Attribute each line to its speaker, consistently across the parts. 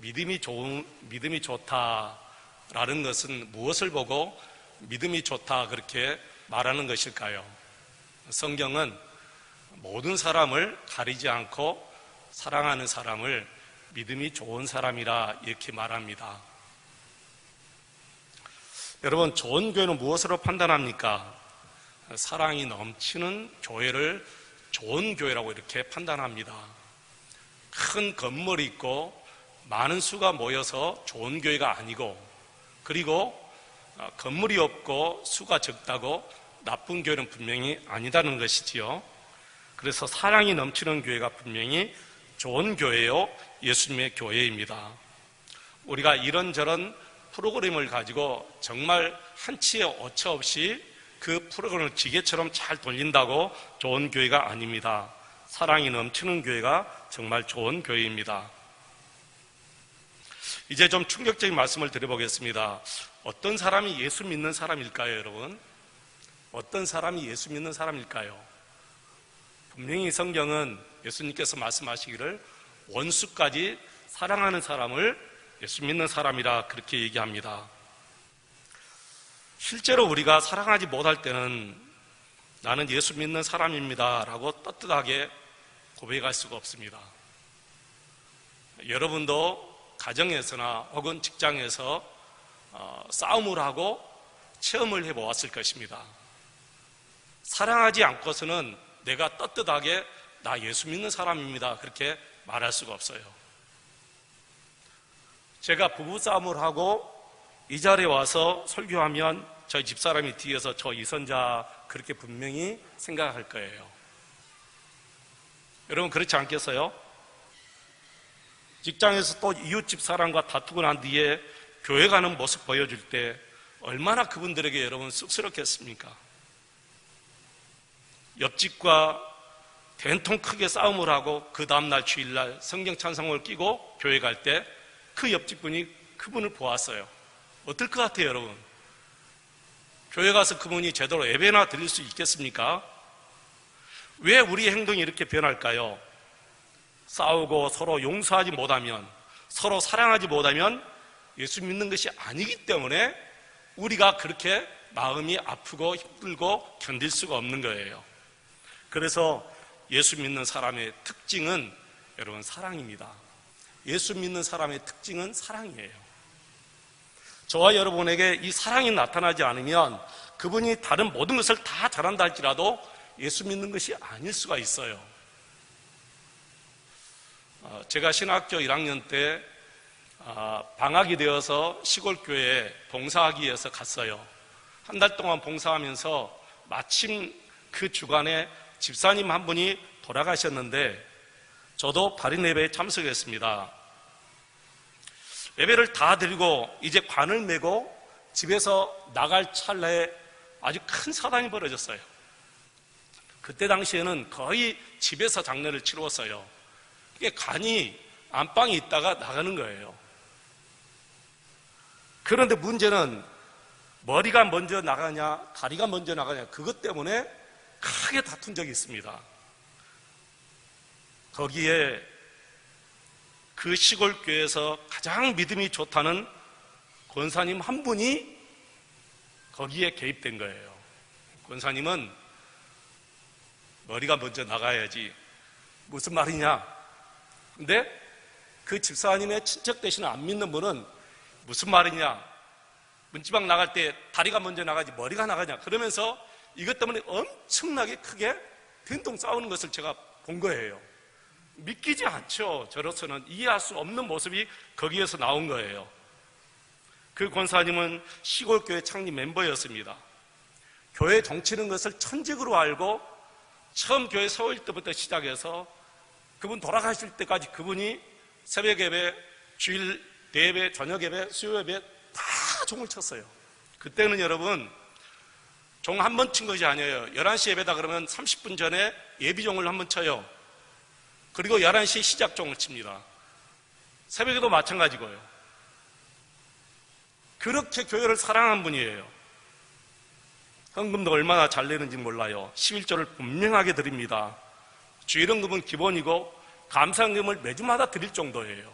Speaker 1: 믿음이 좋은, 믿음이 좋다라는 것은 무엇을 보고 믿음이 좋다 그렇게 말하는 것일까요? 성경은 모든 사람을 가리지 않고 사랑하는 사람을 믿음이 좋은 사람이라 이렇게 말합니다. 여러분, 좋은 교회는 무엇으로 판단합니까? 사랑이 넘치는 교회를 좋은 교회라고 이렇게 판단합니다. 큰 건물이 있고 많은 수가 모여서 좋은 교회가 아니고 그리고 건물이 없고 수가 적다고 나쁜 교회는 분명히 아니다는 것이지요. 그래서 사랑이 넘치는 교회가 분명히 좋은 교회요. 예수님의 교회입니다. 우리가 이런저런 프로그램을 가지고 정말 한치의 오차 없이 그 프로그램을 기계처럼 잘 돌린다고 좋은 교회가 아닙니다. 사랑이 넘치는 교회가 정말 좋은 교회입니다. 이제 좀 충격적인 말씀을 드려보겠습니다. 어떤 사람이 예수 믿는 사람일까요, 여러분? 어떤 사람이 예수 믿는 사람일까요? 분명히 성경은 예수님께서 말씀하시기를 원수까지 사랑하는 사람을 예수 믿는 사람이라 그렇게 얘기합니다. 실제로 우리가 사랑하지 못할 때는 나는 예수 믿는 사람입니다. 라고 떳떳하게 고백할 수가 없습니다. 여러분도 가정에서나 혹은 직장에서 어, 싸움을 하고 체험을 해보았을 것입니다. 사랑하지 않고서는 내가 떳떳하게 나 예수 믿는 사람입니다. 그렇게 말할 수가 없어요. 제가 부부싸움을 하고 이 자리에 와서 설교하면 저희 집사람이 뒤에서 저 이선자 그렇게 분명히 생각할 거예요. 여러분 그렇지 않겠어요? 직장에서 또 이웃집 사람과 다투고 난 뒤에 교회 가는 모습 보여줄 때 얼마나 그분들에게 여러분 쑥스럽겠습니까? 옆집과 된통 크게 싸움을 하고 그 다음날 주일날 성경 찬송을 끼고 교회 갈 때 그 옆집 분이 그분을 보았어요. 어떨 것 같아요, 여러분? 교회 가서 그분이 제대로 예배나 드릴 수 있겠습니까? 왜 우리의 행동이 이렇게 변할까요? 싸우고 서로 용서하지 못하면, 서로 사랑하지 못하면 예수 믿는 것이 아니기 때문에 우리가 그렇게 마음이 아프고 힘들고 견딜 수가 없는 거예요. 그래서 예수 믿는 사람의 특징은 여러분 사랑입니다. 예수 믿는 사람의 특징은 사랑이에요. 저와 여러분에게 이 사랑이 나타나지 않으면 그분이 다른 모든 것을 다 잘한다 할지라도 예수 믿는 것이 아닐 수가 있어요. 어, 제가 신학교 1학년 때 아, 방학이 되어서 시골 교회에 봉사하기 위해서 갔어요. 한 달 동안 봉사하면서 마침 그 주간에 집사님 한 분이 돌아가셨는데 저도 발인 예배에 참석했습니다. 예배를 다 드리고 이제 관을 메고 집에서 나갈 찰나에 아주 큰 사단이 벌어졌어요. 그때 당시에는 거의 집에서 장례를 치루었어요. 이게 간이 안방에 있다가 나가는 거예요. 그런데 문제는 머리가 먼저 나가냐, 다리가 먼저 나가냐, 그것 때문에 크게 다툰 적이 있습니다. 거기에 그 시골 교회에서 가장 믿음이 좋다는 권사님 한 분이 거기에 개입된 거예요. 권사님은 머리가 먼저 나가야지. 무슨 말이냐? 근데 그 집사님의 친척 대신에 안 믿는 분은 무슨 말이냐? 문지방 나갈 때 다리가 먼저 나가지 머리가 나가냐? 그러면서 이것 때문에 엄청나게 크게 된통 싸우는 것을 제가 본 거예요. 믿기지 않죠. 저로서는 이해할 수 없는 모습이 거기에서 나온 거예요. 그 권사님은 시골교회 창립 멤버였습니다. 교회 정치는 것을 천직으로 알고 처음 교회 세울 때부터 시작해서 그분 돌아가실 때까지 그분이 새벽 예배, 주일 대예배, 저녁 예배, 수요 예배 다 종을 쳤어요. 그때는 여러분 종 한 번 친 것이 아니에요. 11시 예배다 그러면 30분 전에 예비종을 한 번 쳐요. 그리고 11시에 시작종을 칩니다. 새벽에도 마찬가지고요. 그렇게 교회를 사랑한 분이에요. 현금도 얼마나 잘 내는지 몰라요. 11조를 분명하게 드립니다. 주일헌금은 기본이고 감사헌금을 매주마다 드릴 정도예요.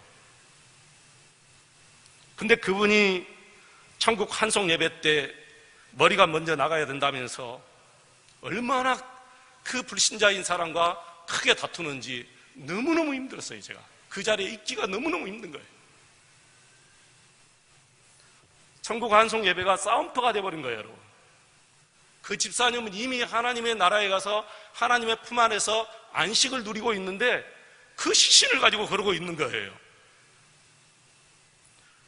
Speaker 1: 근데 그분이 천국 환송 예배 때 머리가 먼저 나가야 된다면서 얼마나 그 불신자인 사람과 크게 다투는지 너무너무 힘들었어요, 제가. 그 자리에 있기가 너무너무 힘든 거예요. 천국 환송 예배가 싸움터가 돼버린 거예요, 여러분. 그 집사님은 이미 하나님의 나라에 가서 하나님의 품 안에서 안식을 누리고 있는데 그 시신을 가지고 그러고 있는 거예요.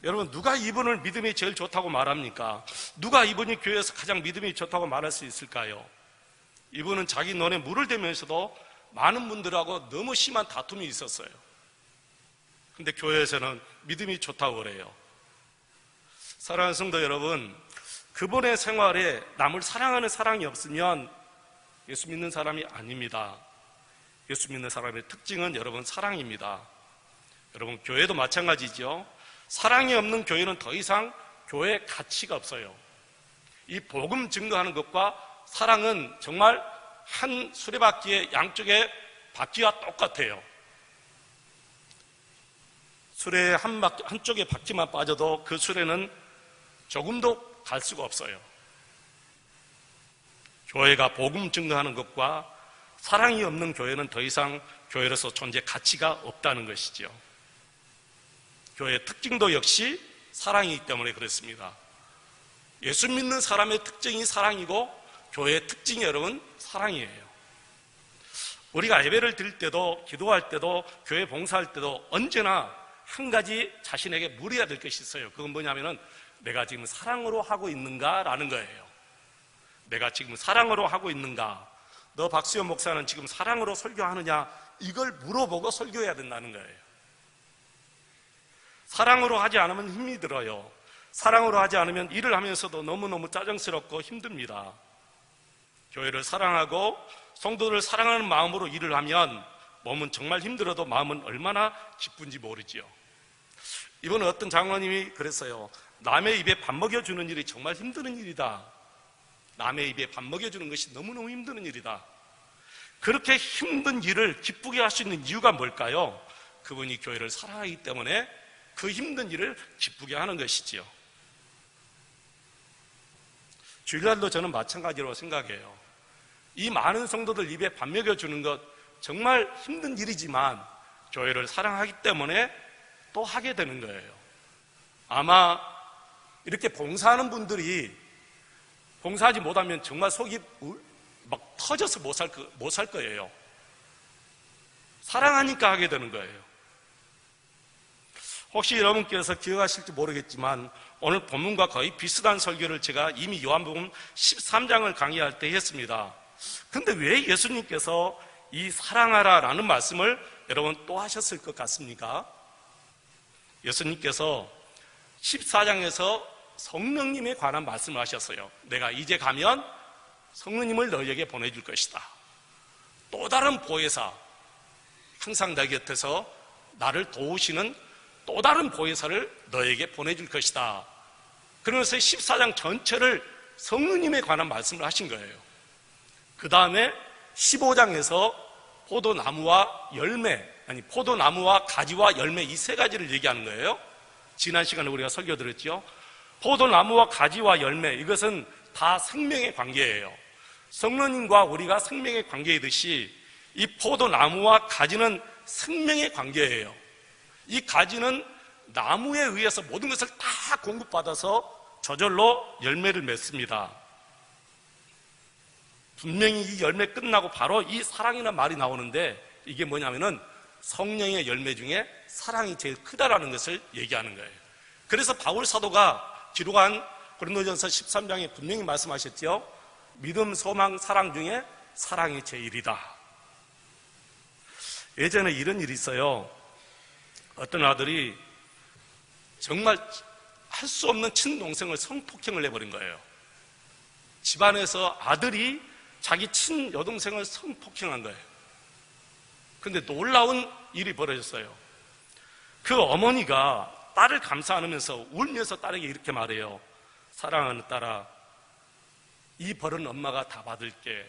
Speaker 1: 여러분, 누가 이분을 믿음이 제일 좋다고 말합니까? 누가 이분이 교회에서 가장 믿음이 좋다고 말할 수 있을까요? 이분은 자기 눈에 물을 대면서도 많은 분들하고 너무 심한 다툼이 있었어요. 근데 교회에서는 믿음이 좋다고 그래요. 사랑하는 성도 여러분, 그분의 생활에 남을 사랑하는 사랑이 없으면 예수 믿는 사람이 아닙니다. 예수 믿는 사람의 특징은 여러분 사랑입니다. 여러분 교회도 마찬가지죠. 사랑이 없는 교회는 더 이상 교회 가치가 없어요. 이 복음 증거하는 것과 사랑은 정말 한 수레바퀴의 양쪽에 바퀴와 똑같아요. 수레 한 바퀴, 한쪽에 바퀴만 빠져도 그 수레는 조금도 갈 수가 없어요. 교회가 복음 증거하는 것과 사랑이 없는 교회는 더 이상 교회로서 존재 가치가 없다는 것이죠. 교회의 특징도 역시 사랑이기 때문에 그렇습니다. 예수 믿는 사람의 특징이 사랑이고 교회의 특징이 여러분 사랑이에요. 우리가 예배를 드릴 때도 기도할 때도 교회 봉사할 때도 언제나 한 가지 자신에게 물어야 될 것이 있어요. 그건 뭐냐면은 내가 지금 사랑으로 하고 있는가라는 거예요. 내가 지금 사랑으로 하고 있는가? 너 박수현 목사는 지금 사랑으로 설교하느냐? 이걸 물어보고 설교해야 된다는 거예요. 사랑으로 하지 않으면 힘이 들어요. 사랑으로 하지 않으면 일을 하면서도 너무너무 짜증스럽고 힘듭니다. 교회를 사랑하고 성도를 사랑하는 마음으로 일을 하면 몸은 정말 힘들어도 마음은 얼마나 기쁜지 모르지요. 이번에 어떤 장로님이 그랬어요. 남의 입에 밥 먹여주는 일이 정말 힘드는 일이다. 남의 입에 밥 먹여주는 것이 너무너무 힘드는 일이다. 그렇게 힘든 일을 기쁘게 할 수 있는 이유가 뭘까요? 그분이 교회를 사랑하기 때문에 그 힘든 일을 기쁘게 하는 것이지요. 주일날도 저는 마찬가지로 생각해요. 이 많은 성도들 입에 밥 먹여주는 것 정말 힘든 일이지만 교회를 사랑하기 때문에 또 하게 되는 거예요. 아마 이렇게 봉사하는 분들이 봉사하지 못하면 정말 속이 막 터져서 못 살 못 살 거예요. 사랑하니까 하게 되는 거예요. 혹시 여러분께서 기억하실지 모르겠지만 오늘 본문과 거의 비슷한 설교를 제가 이미 요한복음 13장을 강의할 때 했습니다. 근데 왜 예수님께서 이 사랑하라 라는 말씀을 여러분 또 하셨을 것 같습니까? 예수님께서 14장에서 성령님에 관한 말씀을 하셨어요. 내가 이제 가면 성령님을 너희에게 보내줄 것이다. 또 다른 보혜사, 항상 내 곁에서 나를 도우시는 또 다른 보혜사를 너에게 보내줄 것이다. 그러면서 14장 전체를 성령님에 관한 말씀을 하신 거예요. 그 다음에 15장에서 포도나무와 열매, 아니, 포도나무와 가지와 열매 이 세 가지를 얘기하는 거예요. 지난 시간에 우리가 설교 들었죠. 포도나무와 가지와 열매, 이것은 다 생명의 관계예요. 성령님과 우리가 생명의 관계이듯이 이 포도나무와 가지는 생명의 관계예요. 이 가지는 나무에 의해서 모든 것을 다 공급받아서 저절로 열매를 맺습니다. 분명히 이 열매 끝나고 바로 이 사랑이라는 말이 나오는데 이게 뭐냐면은 성령의 열매 중에 사랑이 제일 크다라는 것을 얘기하는 거예요. 그래서 바울 사도가 기록한 고린도전서 13장에 분명히 말씀하셨죠. 믿음, 소망, 사랑 중에 사랑이 제일이다. 예전에 이런 일이 있어요. 어떤 아들이 정말 할 수 없는 친동생을 성폭행을 해버린 거예요. 집안에서 아들이 자기 친 여동생을 성폭행한 거예요. 근데 놀라운 일이 벌어졌어요. 그 어머니가 딸을 감싸 안으면서 울면서 딸에게 이렇게 말해요. 사랑하는 딸아, 이 벌은 엄마가 다 받을게.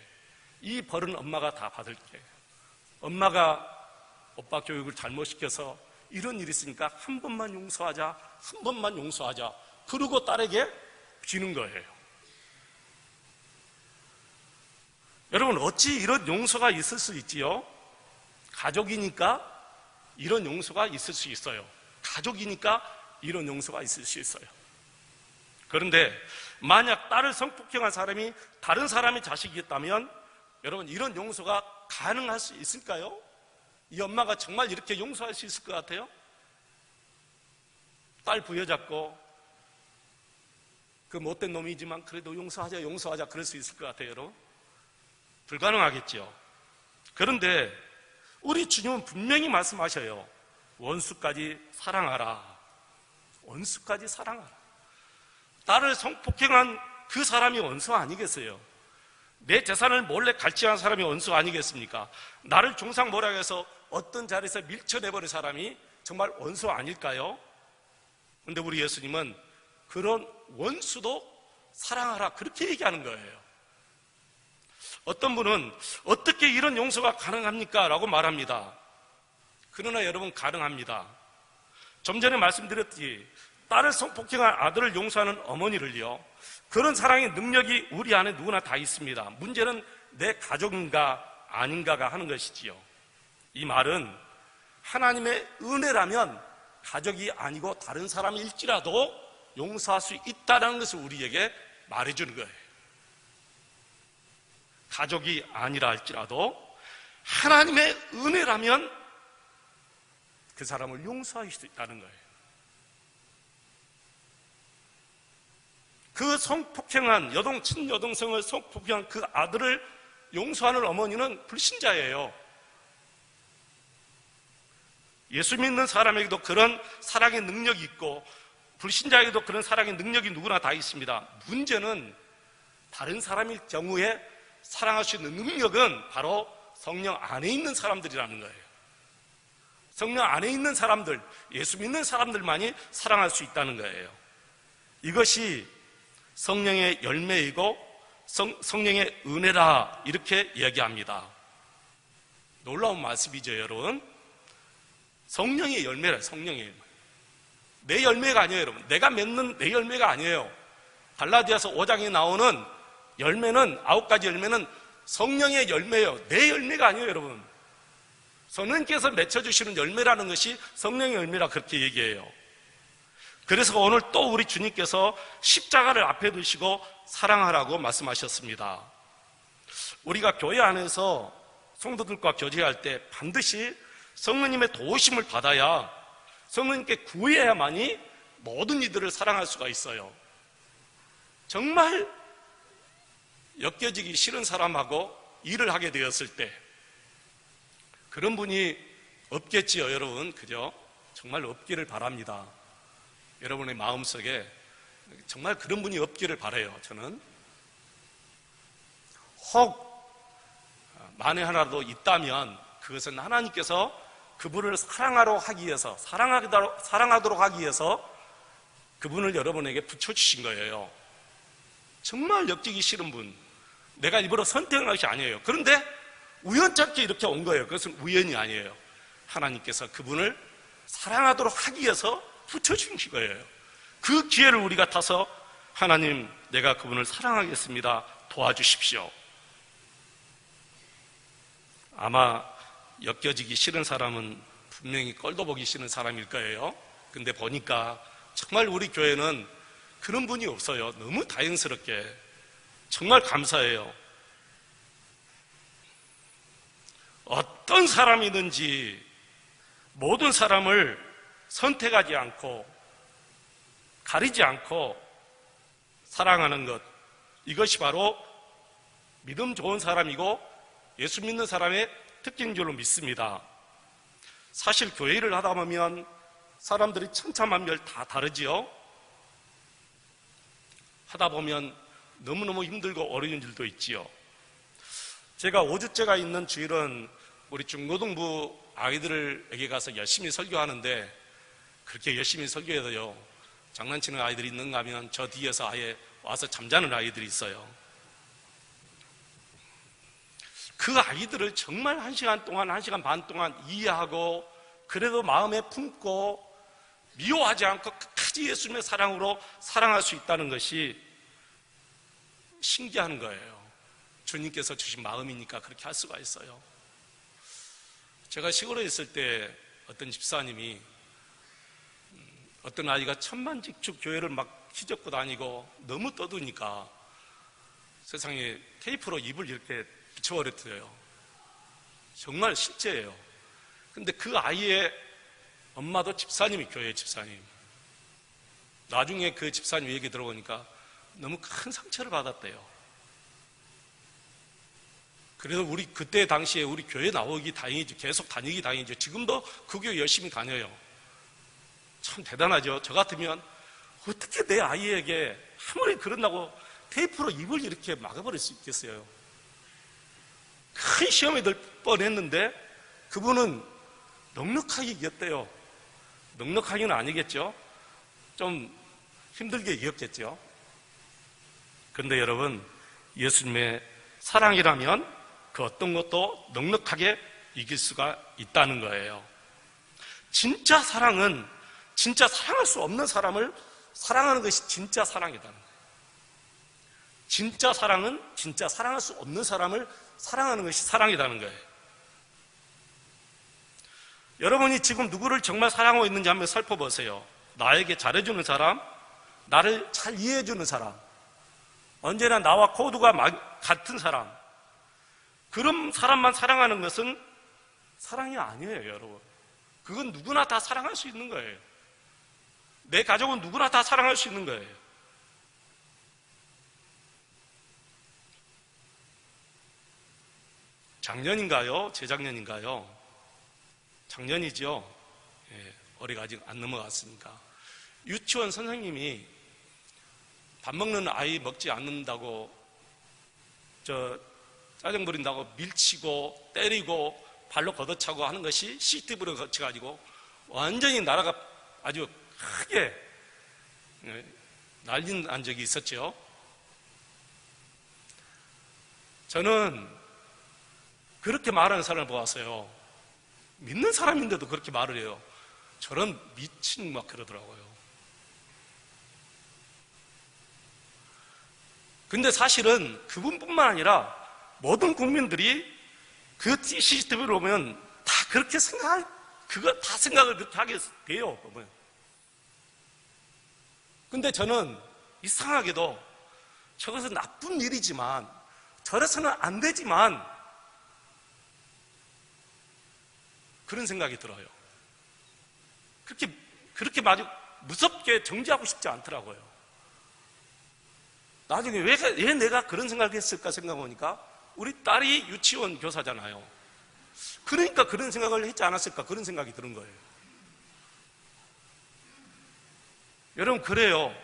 Speaker 1: 이 벌은 엄마가 다 받을게. 엄마가 오빠 교육을 잘못 시켜서 이런 일이 있으니까 한 번만 용서하자, 한 번만 용서하자. 그러고 딸에게 지는 거예요. 여러분, 어찌 이런 용서가 있을 수 있지요? 가족이니까 이런 용서가 있을 수 있어요. 가족이니까 이런 용서가 있을 수 있어요. 그런데 만약 딸을 성폭행한 사람이 다른 사람의 자식이었다면 여러분 이런 용서가 가능할 수 있을까요? 이 엄마가 정말 이렇게 용서할 수 있을 것 같아요? 딸 부여잡고 그 못된 놈이지만 그래도 용서하자 용서하자 그럴 수 있을 것 같아요 여러분? 불가능하겠죠 그런데 우리 주님은 분명히 말씀하셔요 원수까지 사랑하라 원수까지 사랑하라 딸을 성폭행한 그 사람이 원수 아니겠어요? 내 재산을 몰래 갈취한 사람이 원수 아니겠습니까? 나를 종상 몰락해서 어떤 자리에서 밀쳐내버린 사람이 정말 원수 아닐까요? 근데 우리 예수님은 그런 원수도 사랑하라 그렇게 얘기하는 거예요. 어떤 분은 어떻게 이런 용서가 가능합니까? 라고 말합니다. 그러나 여러분 가능합니다. 좀 전에 말씀드렸듯이 딸을 성폭행한 아들을 용서하는 어머니를요. 그런 사랑의 능력이 우리 안에 누구나 다 있습니다. 문제는 내 가족인가 아닌가가 하는 것이지요. 이 말은 하나님의 은혜라면 가족이 아니고 다른 사람일지라도 용서할 수 있다는 것을 우리에게 말해주는 거예요. 가족이 아니라 할지라도 하나님의 은혜라면 그 사람을 용서할 수 있다는 거예요. 그 성폭행한 여동 친여동생을 성폭행한 그 아들을 용서하는 어머니는 불신자예요. 예수 믿는 사람에게도 그런 사랑의 능력이 있고 불신자에게도 그런 사랑의 능력이 누구나 다 있습니다. 문제는 다른 사람일 경우에 사랑할 수 있는 능력은 바로 성령 안에 있는 사람들이라는 거예요. 성령 안에 있는 사람들, 예수 믿는 사람들만이 사랑할 수 있다는 거예요. 이것이 성령의 열매이고 성, 성령의 은혜라 이렇게 이야기합니다. 놀라운 말씀이죠, 여러분. 성령의 열매라, 성령의 열매. 내 열매가 아니에요, 여러분. 내가 맺는 내 열매가 아니에요. 갈라디아서 5장에 나오는 열매는 아홉 가지 열매는 성령의 열매예요. 내 열매가 아니에요, 여러분. 성령께서 맺혀주시는 열매라는 것이 성령의 열매라 그렇게 얘기해요. 그래서 오늘 또 우리 주님께서 십자가를 앞에 두시고 사랑하라고 말씀하셨습니다. 우리가 교회 안에서 성도들과 교제할 때 반드시 성령님의 도우심을 받아야 성령님께 구해야만이 모든 이들을 사랑할 수가 있어요. 정말 엮여지기 싫은 사람하고 일을 하게 되었을 때 그런 분이 없겠지요, 여러분. 그죠? 정말 없기를 바랍니다. 여러분의 마음속에 정말 그런 분이 없기를 바래요. 저는 혹 만에 하나도 있다면 그것은 하나님께서 그분을 사랑하러 하기 위해서 사랑하도록, 사랑하도록 하기 위해서 그분을 여러분에게 붙여주신 거예요. 정말 엮이기 싫은 분, 내가 일부러 선택한 것이 아니에요. 그런데 우연찮게 이렇게 온 거예요. 그것은 우연이 아니에요. 하나님께서 그분을 사랑하도록 하기 위해서 붙여주신 거예요. 그 기회를 우리가 타서 하나님, 내가 그분을 사랑하겠습니다. 도와주십시오. 아마 엮여지기 싫은 사람은 분명히 껄도 보기 싫은 사람일 거예요. 근데 보니까 정말 우리 교회는 그런 분이 없어요. 너무 다행스럽게. 정말 감사해요. 어떤 사람이든지 모든 사람을 선택하지 않고 가리지 않고 사랑하는 것 이것이 바로 믿음 좋은 사람이고 예수 믿는 사람의 특징인 줄로 믿습니다. 사실 교회를 하다 보면 사람들이 천차만별 다 다르지요. 하다 보면 너무너무 힘들고 어려운 일도 있지요. 제가 5주째가 있는 주일은 우리 중고등부 아이들에게 가서 열심히 설교하는데 그렇게 열심히 설교해도요, 장난치는 아이들이 있는가 하면 저 뒤에서 아예 와서 잠자는 아이들이 있어요. 그 아이들을 정말 한 시간 동안, 한 시간 반 동안 이해하고 그래도 마음에 품고 미워하지 않고 끝까지 예수님의 사랑으로 사랑할 수 있다는 것이 신기한 거예요. 주님께서 주신 마음이니까 그렇게 할 수가 있어요. 제가 시골에 있을 때 어떤 집사님이 음, 어떤 아이가 천만직축 교회를 막 휘젓고 다니고 너무 떠드니까 세상에 테이프로 입을 이렇게 붙여버렸어요. 정말 실제예요. 근데 그 아이의 엄마도 집사님이 교회 집사님. 나중에 그 집사님 얘기 들어보니까 너무 큰 상처를 받았대요. 그래서 우리 그때 당시에 우리 교회 나오기 다행이죠. 계속 다니기 다행이죠. 지금도 그 교회 열심히 다녀요. 참 대단하죠. 저 같으면 어떻게 내 아이에게 아무리 그런다고 테이프로 입을 이렇게 막아버릴 수 있겠어요. 큰 시험에 들 뻔했는데 그분은 넉넉하게 이겼대요. 넉넉하기는 아니겠죠. 좀 힘들게 이겼겠죠. 그런데 여러분, 예수님의 사랑이라면 그 어떤 것도 넉넉하게 이길 수가 있다는 거예요. 진짜 사랑은 진짜 사랑할 수 없는 사람을 사랑하는 것이 진짜 사랑이다는. 진짜 사랑은 진짜 사랑할 수 없는 사람을 사랑하는 것이 사랑이라는 거예요. 여러분이 지금 누구를 정말 사랑하고 있는지 한번 살펴보세요. 나에게 잘해주는 사람, 나를 잘 이해해주는 사람, 언제나 나와 코드가 같은 사람, 그런 사람만 사랑하는 것은 사랑이 아니에요, 여러분. 그건 누구나 다 사랑할 수 있는 거예요. 내 가족은 누구나 다 사랑할 수 있는 거예요. 작년인가요? 재작년인가요? 작년이죠. 예, 어리가 아직 안 넘어갔으니까. 유치원 선생님이 밥 먹는 아이 먹지 않는다고 저 짜증 부린다고 밀치고 때리고 발로 걷어차고 하는 것이 CCTV로 거쳐가지고 완전히 나라가 아주 크게 예, 난리 난 적이 있었죠. 저는 그렇게 말하는 사람을 보았어요. 믿는 사람인데도 그렇게 말을 해요. 저런 미친 막 그러더라고요. 근데 사실은 그분뿐만 아니라 모든 국민들이 그 CCTV를 보면 다 그렇게 생각, 그거 다 생각을 그렇게 하게 돼요, 보면. 근데 저는 이상하게도 저것은 나쁜 일이지만, 저래서는 안 되지만, 그런 생각이 들어요. 그렇게, 그렇게 마주 무섭게 정지하고 싶지 않더라고요. 나중에 왜, 왜 내가 그런 생각을 했을까 생각해보니까 우리 딸이 유치원 교사잖아요. 그러니까 그런 생각을 했지 않았을까 그런 생각이 드는 거예요. 여러분 그래요.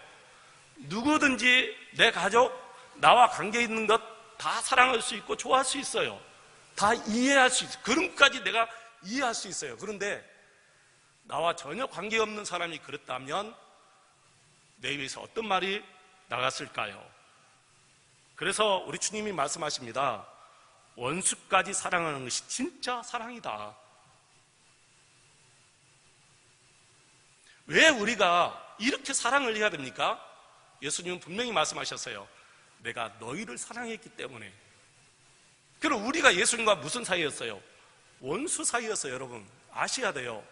Speaker 1: 누구든지 내 가족, 나와 관계 있는 것 다 사랑할 수 있고 좋아할 수 있어요. 다 이해할 수 있어요. 그런까지 내가 이해할 수 있어요. 그런데 나와 전혀 관계없는 사람이 그랬다면 내 입에서 어떤 말이 나갔을까요? 그래서 우리 주님이 말씀하십니다. 원수까지 사랑하는 것이 진짜 사랑이다. 왜 우리가 이렇게 사랑을 해야 됩니까? 예수님은 분명히 말씀하셨어요. 내가 너희를 사랑했기 때문에. 그럼 우리가 예수님과 무슨 사이였어요? 원수 사이였어요, 여러분. 아셔야 돼요.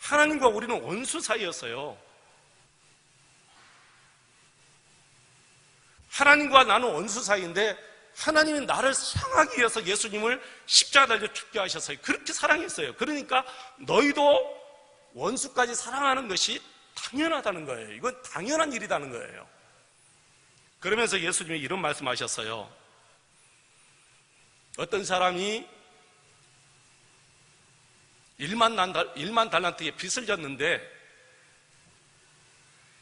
Speaker 1: 하나님과 우리는 원수 사이였어요. 하나님과 나는 원수 사이인데 하나님이 나를 사랑하기 위해서 예수님을 십자가 달려 죽게 하셨어요. 그렇게 사랑했어요. 그러니까 너희도 원수까지 사랑하는 것이 당연하다는 거예요. 이건 당연한 일이라는 거예요. 그러면서 예수님이 이런 말씀하셨어요. 어떤 사람이 1만, 난, 1만 달란트에 빚을 졌는데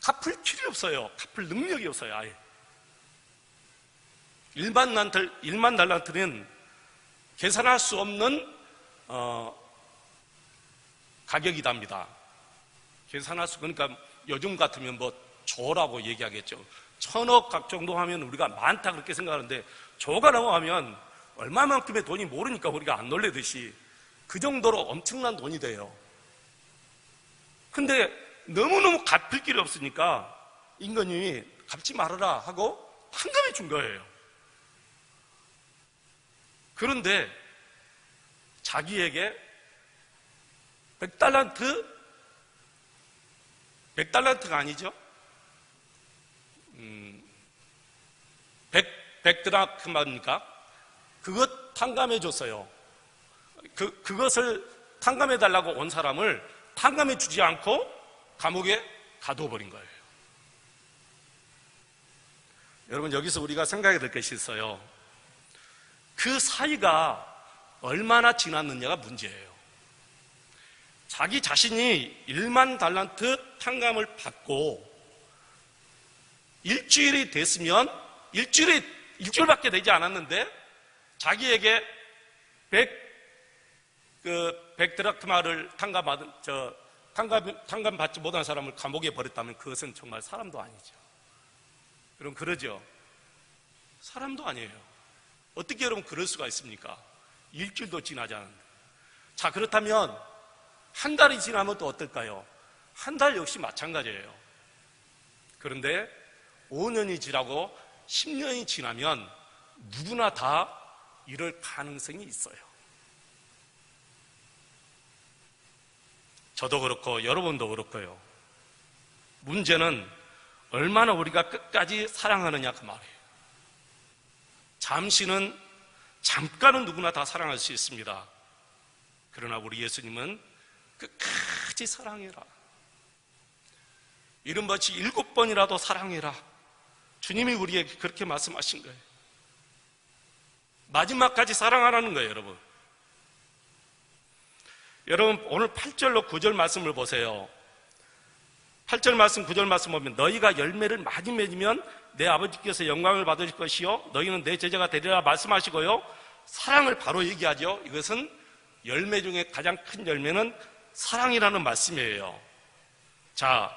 Speaker 1: 갚을 필요 없어요. 갚을 능력이 없어요. 아예. 일반 난틀, 일만 달란트는 계산할 수 없는 어, 가격이답니다. 계산할 수 그러니까 요즘 같으면 뭐 조라고 얘기하겠죠. 천억 각 정도 하면 우리가 많다 그렇게 생각하는데 조가 넘어가면 얼마만큼의 돈이 모르니까 우리가 안 놀래듯이 그 정도로 엄청난 돈이 돼요. 근데 너무너무 갚을 길이 없으니까 임금님이 갚지 말아라 하고 판감해 준 거예요. 그런데 자기에게 100달란트 100달란트가 아니죠. 음, 100, 100드라크마니까 그것 탕감해 줬어요. 그, 그것을 탕감해 달라고 온 사람을 탕감해 주지 않고 감옥에 가둬버린 거예요. 여러분, 여기서 우리가 생각해야 될 것이 있어요. 그 사이가 얼마나 지났느냐가 문제예요. 자기 자신이 1만 달란트 탕감을 받고 일주일이 됐으면 일주일이 일주일밖에 되지 않았는데 자기에게 100 그, 100드라크마를 탕감받은, 저, 탕감, 탕감 받지 못한 사람을 감옥에 버렸다면 그것은 정말 사람도 아니죠. 그럼 그러죠. 사람도 아니에요. 어떻게 여러분 그럴 수가 있습니까? 일주일도 지나지 않았는데. 자, 그렇다면 한 달이 지나면 또 어떨까요? 한 달 역시 마찬가지예요. 그런데 5년이 지나고 10년이 지나면 누구나 다 이럴 가능성이 있어요. 저도 그렇고 여러분도 그렇고요. 문제는 얼마나 우리가 끝까지 사랑하느냐 그 말이에요. 잠시는 잠깐은 누구나 다 사랑할 수 있습니다. 그러나 우리 예수님은 끝까지 사랑해라. 이른바치 일곱 번이라도 사랑해라. 주님이 우리에게 그렇게 말씀하신 거예요. 마지막까지 사랑하라는 거예요, 여러분. 여러분, 오늘 8절로 9절 말씀을 보세요. 8절 말씀, 9절 말씀 보면 너희가 열매를 많이 맺으면 내 아버지께서 영광을 받으실 것이요. 너희는 내 제자가 되리라 말씀하시고요. 사랑을 바로 얘기하죠. 이것은 열매 중에 가장 큰 열매는 사랑이라는 말씀이에요. 자,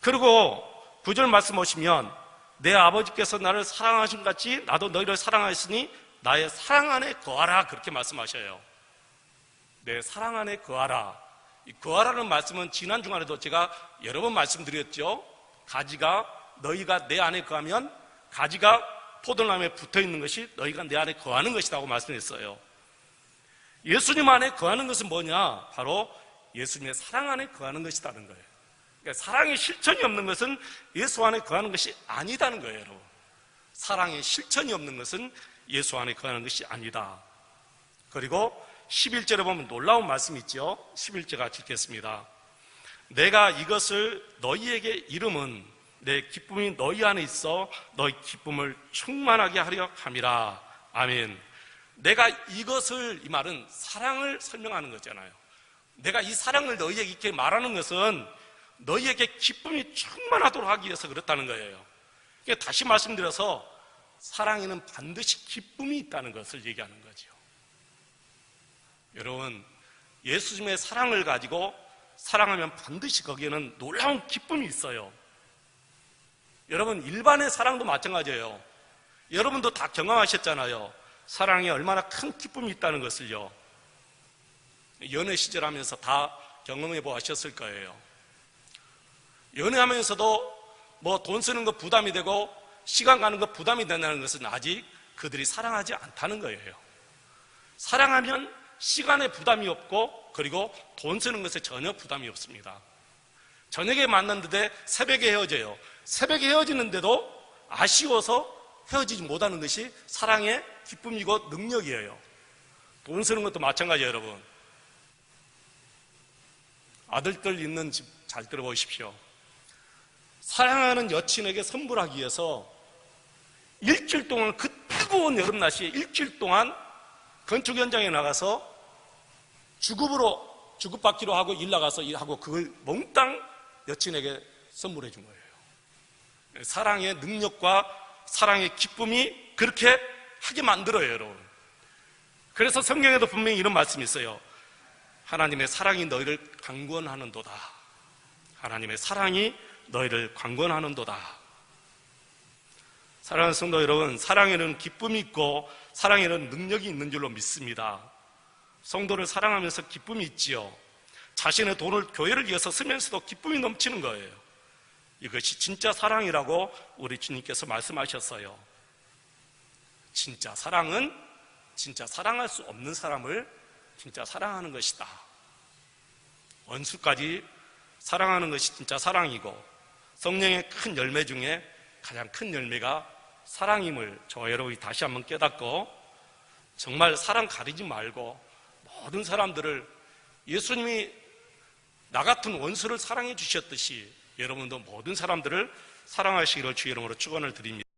Speaker 1: 그리고 9절 말씀 보시면 내 아버지께서 나를 사랑하신 같이 나도 너희를 사랑하였으니 나의 사랑 안에 거하라 그렇게 말씀하셔요. 내 사랑 안에 거하라. 이 거하라는 말씀은 지난 주간에도 제가 여러 번 말씀드렸죠. 가지가 너희가 내 안에 거하면 가지가 포도나무에 붙어 있는 것이 너희가 내 안에 거하는 것이라고 말씀했어요. 예수님 안에 거하는 것은 뭐냐? 바로 예수님의 사랑 안에 거하는 것이라는 거예요. 그러니까 사랑의 실천이 없는 것은 예수 안에 거하는 것이 아니다는 거예요, 여러분. 사랑의 실천이 없는 것은 예수 안에 거하는 것이 아니다. 그리고 11절에 보면 놀라운 말씀이 있죠. 11절 같이 읽겠습니다. 내가 이것을 너희에게 이름은 내 기쁨이 너희 안에 있어 너희 기쁨을 충만하게 하려 함이라. 아멘. 내가 이것을 이 말은 사랑을 설명하는 거잖아요. 내가 이 사랑을 너희에게 이렇게 말하는 것은 너희에게 기쁨이 충만하도록 하기 위해서 그렇다는 거예요. 그러니까 다시 말씀드려서 사랑에는 반드시 기쁨이 있다는 것을 얘기하는 거죠. 여러분, 예수님의 사랑을 가지고 사랑하면 반드시 거기에는 놀라운 기쁨이 있어요. 여러분, 일반의 사랑도 마찬가지예요. 여러분도 다 경험하셨잖아요. 사랑에 얼마나 큰 기쁨이 있다는 것을요. 연애 시절 하면서 다 경험해 보셨을 거예요. 연애하면서도 뭐 돈 쓰는 거 부담이 되고 시간 가는 거 부담이 된다는 것은 아직 그들이 사랑하지 않다는 거예요. 사랑하면 시간에 부담이 없고 그리고 돈 쓰는 것에 전혀 부담이 없습니다. 저녁에 만났는데 새벽에 헤어져요. 새벽에 헤어지는데도 아쉬워서 헤어지지 못하는 것이 사랑의 기쁨이고 능력이에요. 돈 쓰는 것도 마찬가지예요, 여러분. 아들들 있는 집 잘 들어보십시오. 사랑하는 여친에게 선물하기 위해서 일주일 동안 그 뜨거운 여름 날씨에 일주일 동안 건축 현장에 나가서 주급으로 주급받기로 하고 일 나가서 일하고 그걸 몽땅 여친에게 선물해 준 거예요. 사랑의 능력과 사랑의 기쁨이 그렇게 하게 만들어요, 여러분. 그래서 성경에도 분명히 이런 말씀이 있어요. 하나님의 사랑이 너희를 강권하는도다. 하나님의 사랑이 너희를 강권하는도다. 사랑하는 성도 여러분, 사랑에는 기쁨이 있고 사랑에는 능력이 있는 줄로 믿습니다. 성도를 사랑하면서 기쁨이 있지요. 자신의 돈을 교회를 위해서 쓰면서도 기쁨이 넘치는 거예요. 이것이 진짜 사랑이라고 우리 주님께서 말씀하셨어요. 진짜 사랑은 진짜 사랑할 수 없는 사람을 진짜 사랑하는 것이다. 원수까지 사랑하는 것이 진짜 사랑이고 성령의 큰 열매 중에 가장 큰 열매가 사랑임을 저와 여러분이 다시 한번 깨닫고 정말 사랑 가리지 말고 모든 사람들을 예수님이 나 같은 원수를 사랑해 주셨듯이 여러분도 모든 사람들을 사랑하시기를 주 이름으로 축원을 드립니다.